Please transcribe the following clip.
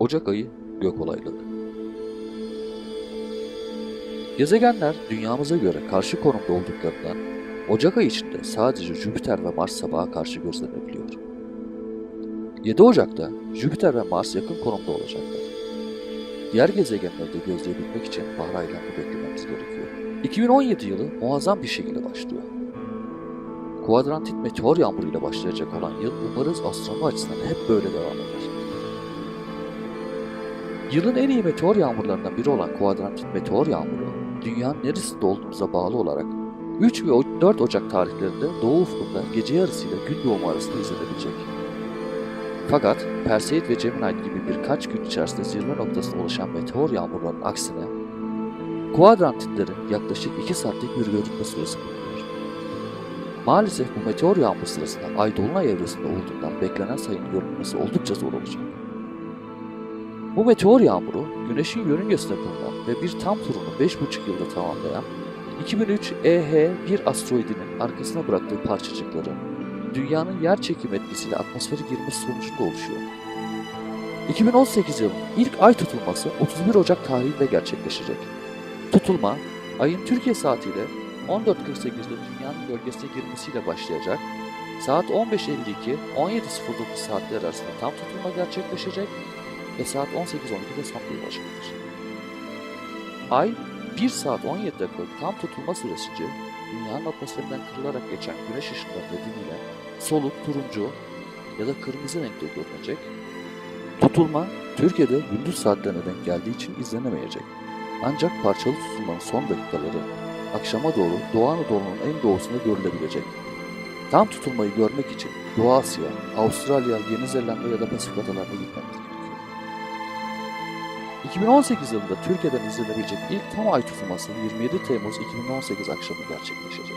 Ocak ayı gök olayları. Gezegenler dünyamıza göre karşı konumda olduklarından Ocak ayı içinde sadece Jüpiter ve Mars sabaha karşı gözlenebiliyor. 7 Ocak'ta Jüpiter ve Mars yakın konumda olacaklar. Diğer gezegenleri de gözleyebilmek için bahar aylarını beklememiz gerekiyor. 2017 yılı muazzam bir şekilde başlıyor. Kuadrantit meteor yağmuruyla başlayacak olan yıl umarız astronomi açısından hep böyle devam eder. Yılın en iyi meteor yağmurlarından biri olan Kuadrantit meteor yağmuru, dünyanın neresinde olduğumuza bağlı olarak 3 ve 4 Ocak tarihlerinde doğu ufkunda gece yarısıyla gün doğumu arasında izlenebilecek. Fakat Perseid ve Gemini gibi birkaç gün içerisinde zirve noktasına ulaşan meteor yağmurlarının aksine kuadrantitlerin yaklaşık 2 saatlik bir görünme süresi bulunuyor. Maalesef bu meteor yağmur sırasında ay dolunay evresinde olduğundan beklenen sayının görülmesi oldukça zor olacak. Bu meteor yağmuru Güneş'in yörüngesinde bulunan ve bir tam turunu 5,5 yılda tamamlayan 2003 EH1 asteroidinin arkasına bıraktığı parçacıkları Dünyanın yer çekim etkisiyle atmosfere girmesi sonucunda oluşuyor. 2018 yılının ilk ay tutulması 31 Ocak tarihinde gerçekleşecek. Tutulma, ayın Türkiye saatiyle 14.48'de dünyanın gölgesine girmesiyle başlayacak, saat 15.52-17.09 saatler arasında tam tutulma gerçekleşecek ve saat 18.12'de son bulunmayacaktır. Ay, 1 saat 17 dakikalık tam tutulma süresince dünyanın atmosferinden kırılarak geçen güneş ışınları nedeniyle soluk, turuncu ya da kırmızı renkte görünecek. Tutulma, Türkiye'de gündüz saatlerine denk geldiği için izlenemeyecek. Ancak parçalı tutulmanın son dakikaları akşama doğru Doğu Anadolu'nun en doğusunda görülebilecek. Tam tutulmayı görmek için Doğu Asya, Avustralya, Yeni Zelanda ya da Pasifik adalarına gerekiyor. 2018 yılında Türkiye'den izlenebilecek ilk ay tutulması 27 Temmuz 2018 akşamı gerçekleşecek.